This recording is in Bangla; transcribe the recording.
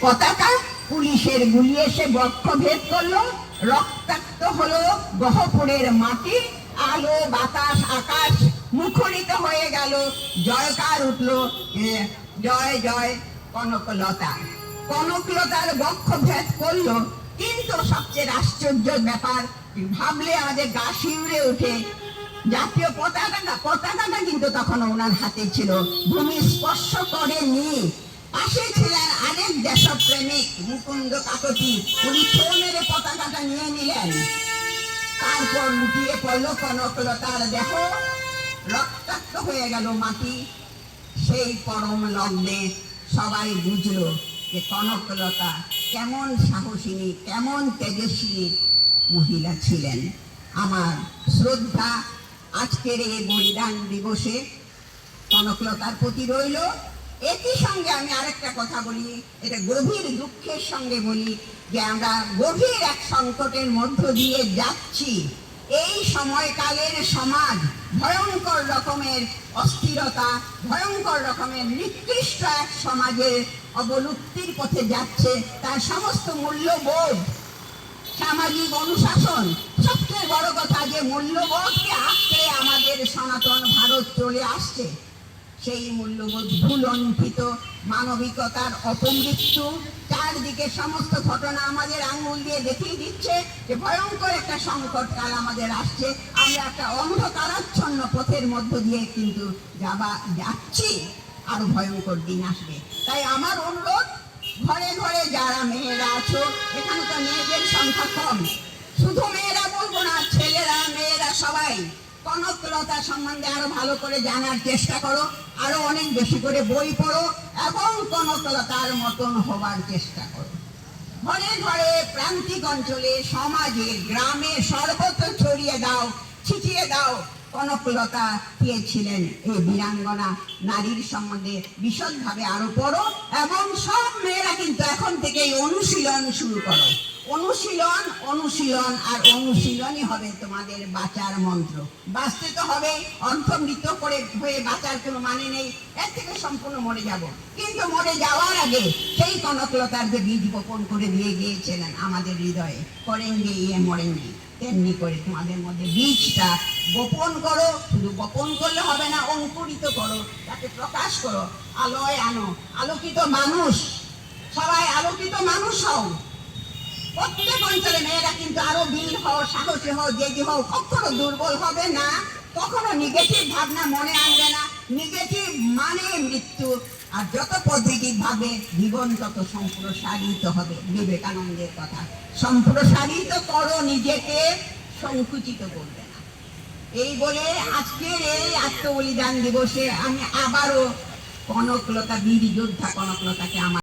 পতাকা পুলিশের গুলি এসে বক্ষভেদ করল। রক্তাক্ত হলো গহপুরের মাটি। আলো, বাতাস, আকাশ মুখরিত হয়ে গেল। জয়কার উঠল জয় জয় কনকলতা। কনকলতার বক্ষভেদ করল। কিন্তু সবচেয়ে আশ্চর্য ব্যাপার, ভাবলে আমাদের গা শিউরে ওঠে। জাতীয় পতাকাটা পতাকাটা কিন্তু তখন ওনার হাতে ছিল। ভূমি স্পর্শ করেনি। পাশে ছিলেন আরেক দেশপ্রেমিক, মুকুন্দ কাকতি, উনি ছো মেরে পতাকাটা নিয়ে নিলেন। তারপর লুটিয়ে পড়ল কনকলতার দেহ। রক্তাক্ত হয়ে গেল মাটি। সেই পরম লগ্নে সবাই বুঝলো যে কনকলতা কেমন সাহসিনী, কেমন তেজস্বিনী মহিলা ছিলেন। আমার শ্রদ্ধা আজকের এই বলিদান দিবসে কনকলতার প্রতি রইল। একই সঙ্গে আমি আরেকটা কথা বলি, এটা গভীর দুঃখের সঙ্গে বলি যে আমরা গভীর এক সংকটের মধ্য দিয়ে যাচ্ছি। এই সময়কালের সমাজ ভয়ঙ্কর রকমের অস্থিরতা, ভয়ঙ্কর রকমের নিকৃষ্ট এক সমাজের অবলুপ্তির পথে যাচ্ছে, তার সমস্ত মূল্যবোধ, সামাজিক অনুশাসন, সবচেয়ে বড় কথা যে মূল্যবোধকে আঁকড়ে আমাদের সনাতন ভারত চলে আসছে। সেই মূল্যবোধ ভুলণ্ঠিত মানবিকতার অপমৃত্যু। চারদিকে সমস্ত ঘটনা আমাদের আঙ্গুল দিয়ে দেখিয়ে দিচ্ছে যে ভয়ঙ্কর একটা সংকটকাল আমাদের আসছে। আমরা একটা অন্ধকারাচ্ছন্ন পথের মধ্য দিয়ে কিন্তু যাবা যাচ্ছি। আরও ভয়ঙ্কর দিন আসবে। তাই আমার অনুরোধ, ঘরে ঘরে যারা মেয়েরা আছো এখানে তো মেয়েদের সংখ্যা কম। শুধু কনকলতা সম্বন্ধে আরও ভালো করে জানার চেষ্টা করো, আরও অনেক বেশি করে বই পড়ো এবং কনকলতার মতন হবার চেষ্টা করো। ঘরে ঘরে প্রান্তিক অঞ্চলে সমাজে গ্রামে সর্বত্র ছড়িয়ে দাও, ছিটিয়ে দাও কনকলতা কে ছিলেন এই বীরাঙ্গনা। নারীর সম্বন্ধে বিশদভাবে আরও পড়ো এবং সব মেয়েরা কিন্তু এখন থেকে এই অনুশীলন শুরু করো। অনুশীলন অনুশীলন আর অনুশীলনই হবে তোমাদের বাঁচার মন্ত্র। বাঁচতে তো হবে অর্থমৃত করে হয়ে বাঁচার কোনো মানে নেই, এর থেকে সম্পূর্ণ মরে যাব। কিন্তু মরে যাওয়ার আগে সেই কনকলতার যে বীজ বপন করে দিয়ে গিয়েছিলেন আমাদের হৃদয়ে করেনগে ইয়ে মরেনগে তেমনি করে তোমাদের মধ্যে বীজটা বপন করো, শুধু বপন করলে হবে না, অঙ্কুরিত করো, তাকে প্রকাশ করো। আলোয় আনো। আলোকিত মানুষ, সবাই আলোকিত মানুষ হও। প্রত্যেক অঞ্চলে মেয়েরা কিন্তু আরও বীর হও, সাহসী হও, জেদি হও, কখনো দুর্বল হবে না। কখনো নেগেটিভ ভাবনা মনে আনবে না। নেগেটিভ মানে মৃত্যু। আর যত পজিটিভ ভাবে জীবন, তত সম্প্রসারিত হবে। বিবেকানন্দের কথা। সম্প্রসারিত করো নিজেকে, সংকুচিত করবে না। এই বলে আজকের এই আত্মবলিদান দিবসে আমি আবারও কনকলতা, বীর যোদ্ধা কনকলতাকে আমার